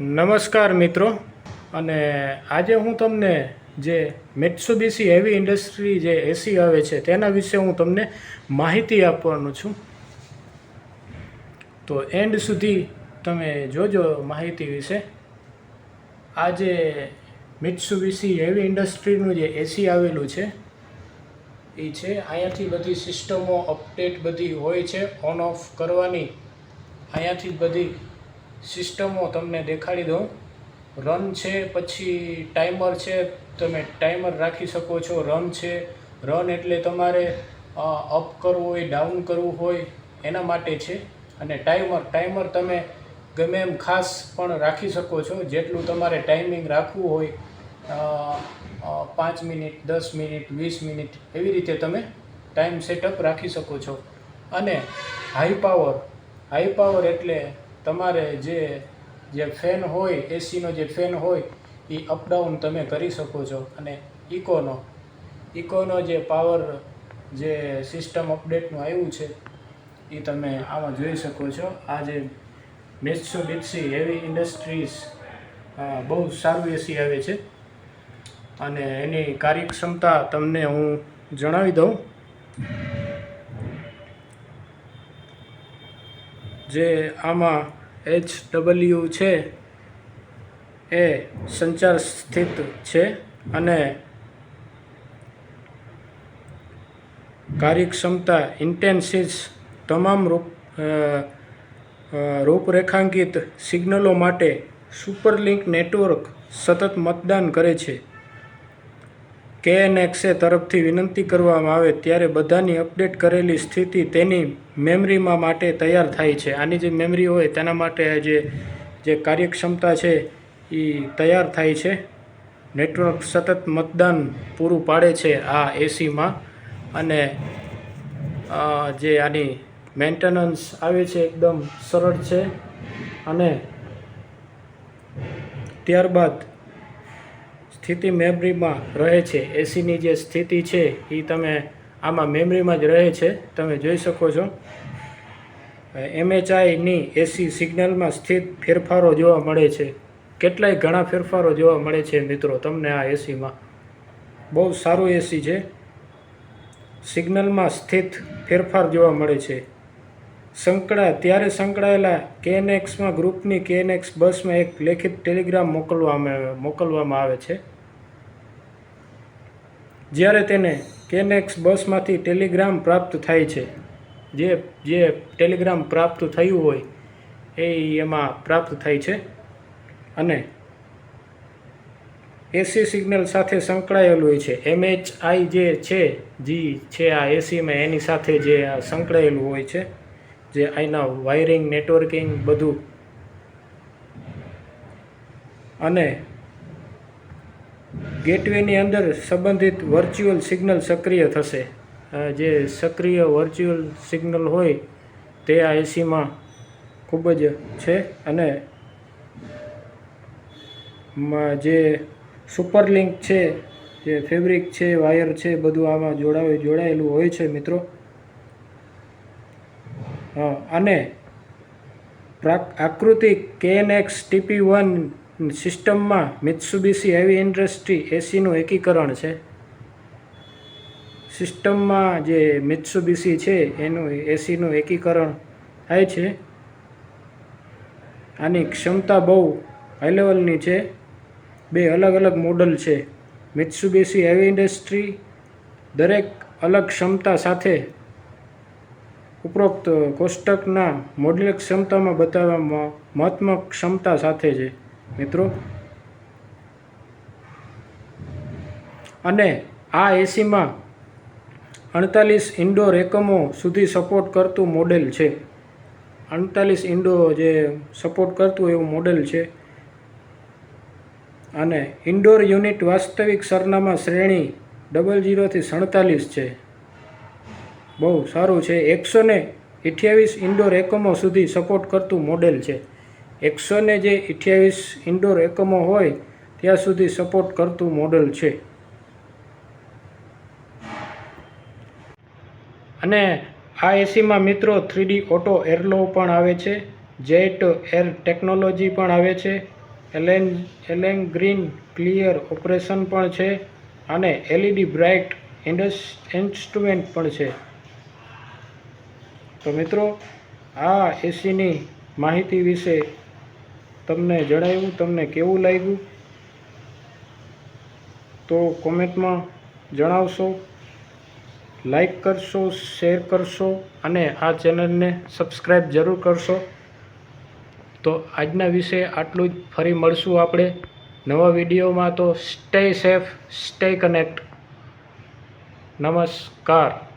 નમસ્કાર મિત્રો. અને આજે હું તમને જે મેટ્સુબીસી હેવી ઇન્ડસ્ટ્રી જે એસી આવે છે તેના વિશે હું તમને માહિતી આપવાનું છું. તો એન્ડ સુધી તમે જોજો માહિતી વિશે. આ જે મિટ્સુબીસી હેવી ઇન્ડસ્ટ્રીનું જે એસી આવેલું છે, એ છે. અહીંયાથી બધી સિસ્ટમો અપડેટ બધી હોય છે ઓન ઓફ કરવાની. અહીંયાથી બધી સિસ્ટમો તમને દેખાડી દઉં. રન છે, પછી ટાઈમર છે, તમે ટાઈમર રાખી શકો છો, રન છે. રન એટલે તમારે અપ કરવું હોય, ડાઉન કરવું હોય, એના માટે છે. અને ટાઈમર ટાઈમર તમે ગમે એમ ખાસ પણ રાખી શકો છો. જેટલું તમારે ટાઈમિંગ રાખવું હોય પાંચ મિનિટ, દસ મિનિટ, વીસ મિનિટ, એવી રીતે તમે ટાઈમ સેટઅપ રાખી શકો છો. અને હાઈ પાવર હાઈ પાવર એટલે તમારે જે જે ફેન હોય એસીનો જે ફેન હોય એ અપડાઉન તમે કરી શકો છો. અને ઇકોનો ઇકોનો જે પાવર જે સિસ્ટમ અપડેટનું આવ્યું છે એ તમે આમાં જોઈ શકો છો. આ જે મિત્સુબિત્સી હેવી ઇન્ડસ્ટ્રીઝ બહુ સારું એસી આવે છે. અને એની કાર્યક્ષમતા તમને હું જણાવી દઉં. જે આમાં એચ ડબલ્યુ છે, એ સંચાર સ્થિત છે અને કાર્યક્ષમતા ઇન્ટેન્સિસ તમામ રૂપ રૂપરેખાંકિત સિગ્નલો માટે સુપરલિંક નેટવર્ક સતત મતદાન કરે છે. કેએનએક્સે તરફથી વિનંતી કરવામાં આવે ત્યારે બધાની અપડેટ કરેલી સ્થિતિ તેની મેમરીમાં માટે તૈયાર થાય છે. આની જે મેમરી હોય તેના માટે જે જે કાર્યક્ષમતા છે એ તૈયાર થાય છે. નેટવર્ક સતત મતદાન પૂરું પાડે છે આ એસીમાં અને જે આની મેન્ટેનન્સ આવે છે એકદમ સરળ છે અને ત્યારબાદ સ્થિતિ મેમરીમાં રહે છે એસીની જે સ્થિતિ છે એ તમે આમાં મેમરીમાં જ રહે છે, તમે જોઈ શકો છો. એમએચઆઈની એસી સિગ્નલમાં સ્થિત ફેરફારો જોવા મળે છે. કેટલાય ઘણા ફેરફારો જોવા મળે છે મિત્રો, તમને આ એસીમાં બહુ સારું એસી છે. સિગ્નલમાં સ્થિત ફેરફાર જોવા મળે છે. સંકળા ત્યારે સંકળાયેલા કેએનએક્સમાં ગ્રુપની કેએનએક્સ બસમાં એક લેખિત ટેલિગ્રામ મોકલવામાં મોકલવામાં આવે છે. જ્યારે તેને કેનેક્સ બસમાંથી ટેલિગ્રામ પ્રાપ્ત થાય છે, જે જે ટેલિગ્રામ પ્રાપ્ત થયું હોય, એ એમાં પ્રાપ્ત થાય છે અને એસી સિગ્નલ સાથે સંકળાયેલું હોય છે. એમએચઆઈ જે છે જી છે, આ એસીમાં એની સાથે જે આ સંકળાયેલું હોય છે, જે આઈના વાયરિંગ નેટવર્કિંગ બધું. અને ગેટવેની અંદર સંબંધિત વર્ચ્યુઅલ સિગ્નલ સક્રિય થશે. જે સક્રિય વર્ચ્યુઅલ સિગ્નલ હોય તે આ એસીમાં ખૂબ જ છે અને જે સુપરલિંક છે, જે ફેબ્રિક છે, વાયર છે, બધું આમાં જોડાવે, જોડાયેલું હોય છે મિત્રો. અને આકૃતિ કેએનએક્સ ટીપી વન સિસ્ટમમાં મિત્સુબીસી હેવી ઇન્ડસ્ટ્રી એસીનું એકીકરણ છે. સિસ્ટમમાં જે મિત્સુબીસી છે, એનું એસીનું એકીકરણ થાય છે. આની ક્ષમતા બહુ હાઈ લેવલની છે. બે અલગ અલગ મોડલ છે. મિત્સુબીસી હેવી ઇન્ડસ્ટ્રી દરેક અલગ ક્ષમતા સાથે ઉપરોક્ત કોષ્ટકના મોડેલ ક્ષમતામાં બતાવવામાં મહત્તમ ક્ષમતા સાથે છે. મિત્રો? અને આ એસીમાં અડતાલીસ ઇન્ડોર એકમો સુધી સપોર્ટ કરતું મોડેલ છે. અડતાલીસ ઇન્ડો જે સપોર્ટ કરતું એવું મોડેલ છે. અને ઇન્ડોર યુનિટ વાસ્તવિક સરનામા શ્રેણી ડબલ જીરોથી સડતાલીસ છે. બહુ સારું છે. એકસો ને અઠ્યાવીસ ઇન્ડોર એકમો સુધી સપોર્ટ કરતું મોડેલ છે. એકસો ને જે અઠ્યાવીસ ઇન્ડોર એકમો હોય, ત્યાં સુધી સપોર્ટ કરતું મોડલ છે. અને આ એસીમાં મિત્રો થ્રીડી ઓટો એરલો પણ આવે છે જેટ એર ટેકનોલોજી પણ આવે છે એલેન એલેન ગ્રીન ક્લિયર ઓપરેશન પણ છે, અને એલઈડી બ્રાઇટ ઇન્ડસ ઇન્સ્ટ્રુમેન્ટ પણ છે. તો મિત્રો, આ એસીની માહિતી વિશે તમને જણાવ્યું, તમને કેવું લાગ્યું? તો કોમેન્ટમાં જણાવશો, લાઈક કરશો, શેર કરશો અને આ ચેનલને સબસ્ક્રાઈબ જરૂર કરશો. તો આજના વિશે આટલું જ. ફરી મળશું આપણે નવા વિડીયોમાં. તો સ્ટે સેફ સ્ટે કનેક્ટ નમસ્કાર.